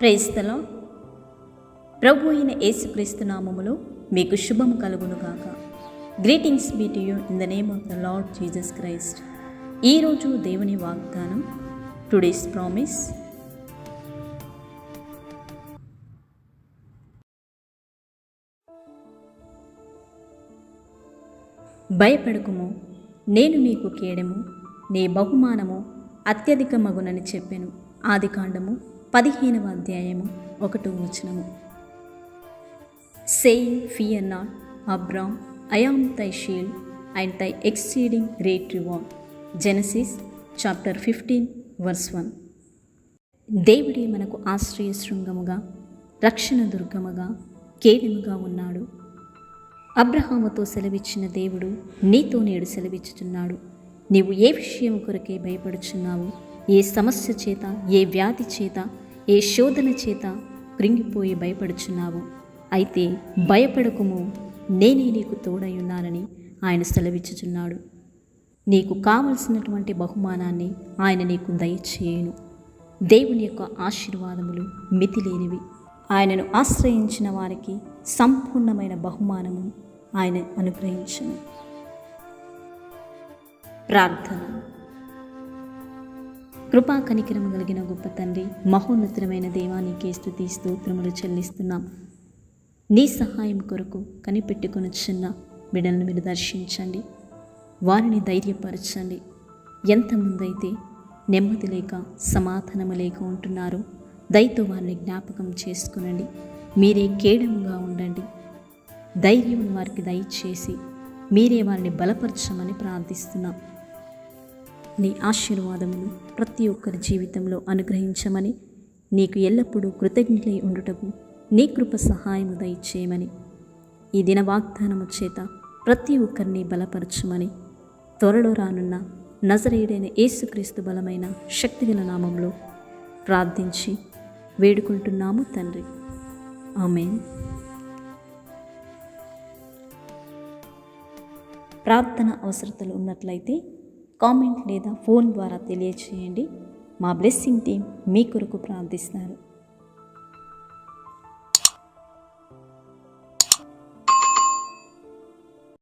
ప్రేస్తలో ప్రభు అయిన యేసుక్రీస్తు నామములో మీకు శుభము కలుగునుగాక. Greetings be to you in the name of the Lord Jesus Christ. ఈరోజు దేవుని వాగ్దానం టుడేస్ ప్రామిస్. భయపడకుము నేను నీకు కేడము నీ బహుమానము అత్యధిక మగునని చెప్పెను ఆదికాండము పదిహేనవ అధ్యాయము ఒకటో వచనము. Saying fear not Abram I am thy shield and thy exceeding great reward Genesis chapter fifteen verse one దేవుడే మనకు ఆశ్రయ శృంగముగా రక్షణ దుర్గముగా కేడముగా ఉన్నాడు. అబ్రహాముతో సెలవిచ్చిన దేవుడు నీతో నేడు సెలవిచ్చుచున్నాడు. నీవు ఏ విషయం కొరకే భయపడుచున్నావు? ఏ సమస్య చేత? ఏ వ్యాధి చేత? ఏ శోధన చేత కృంగిపోయి భయపడుచున్నావు అయితే భయపడకుము. నేనే నీకు తోడై ఉన్నానని ఆయన సెలవిచ్చుచున్నాడు. నీకు కావలసినటువంటి బహుమానాన్ని ఆయన నీకు దయచేయను. దేవుని యొక్క ఆశీర్వాదములు మితిలేనివి. ఆయనను ఆశ్రయించిన వారికి సంపూర్ణమైన బహుమానము ఆయన అనుగ్రహించను. ప్రార్థన. కృపా కనికరము కలిగిన గొప్ప తండ్రి మహోన్నతమైన దేవానికి స్థుతి స్తోత్రములు చెల్లిస్తున్నాం. నీ సహాయం కొరకు కనిపెట్టుకుని చిన్న బిడ్డలను మీరు దర్శించండి. వారిని ధైర్యపరచండి. ఎంతమందైతే నెమ్మది లేక సమాధానము లేక ఉంటున్నారో దయతో వారిని జ్ఞాపకం చేసుకునండి. మీరే కేడముగా ఉండండి. ధైర్యం వారికి దయచేసి మీరే వారిని బలపరచమని ప్రార్థిస్తున్నాం. నీ ఆశీర్వాదములు ప్రతి ఒక్కరి జీవితంలో అనుగ్రహించమని నీకు ఎల్లప్పుడూ కృతజ్ఞులై ఉండుటకు నీ కృప సహాయము దయచేయమని ఈ దిన వాగ్దానము చేత ప్రతి ఒక్కరిని బలపరచమని త్వరలో రానున్న నజరేయుడైన యేసుక్రీస్తు బలమైన శక్తిగల నామంలో ప్రార్థించి వేడుకుంటున్నాము తండ్రి. ఆమెన్. ప్రార్థన అవసరతలు ఉన్నట్లయితే కామెంట్ లేదా ఫోన్ ద్వారా తెలియచేయండి. మా బ్లెస్సింగ్ టీం మీ కొరకు ప్రార్థిస్తారు.